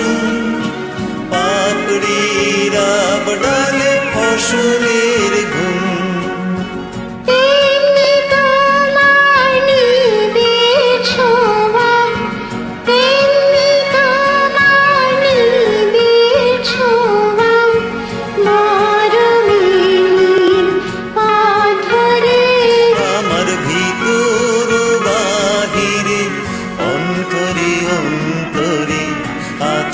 ফসল পাপড়িরা ডালে ফসল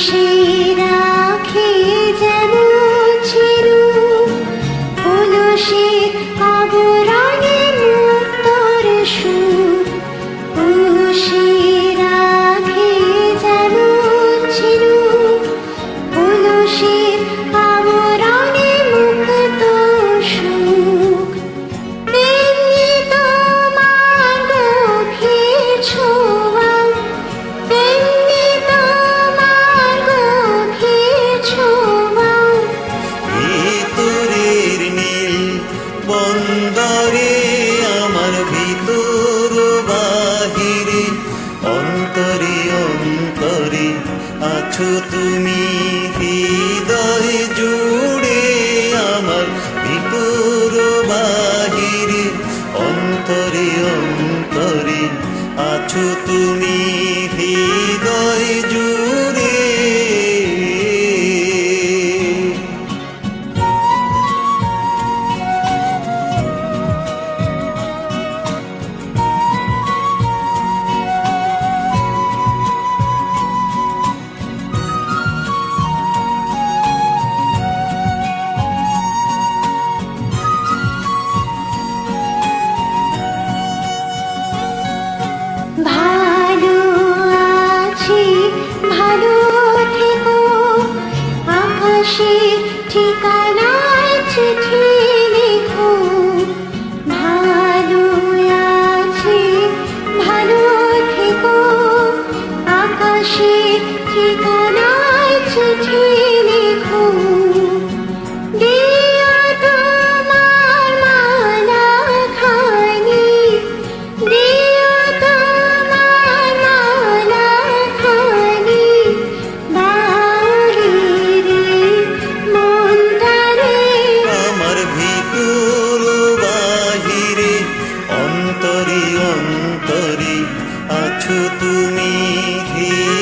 she আছো তুমি হৃদয় জুড়ে আমার বিপুর বাহিরে অন্তরে অন্তরে আছো তুমি আছো তুমি ধীর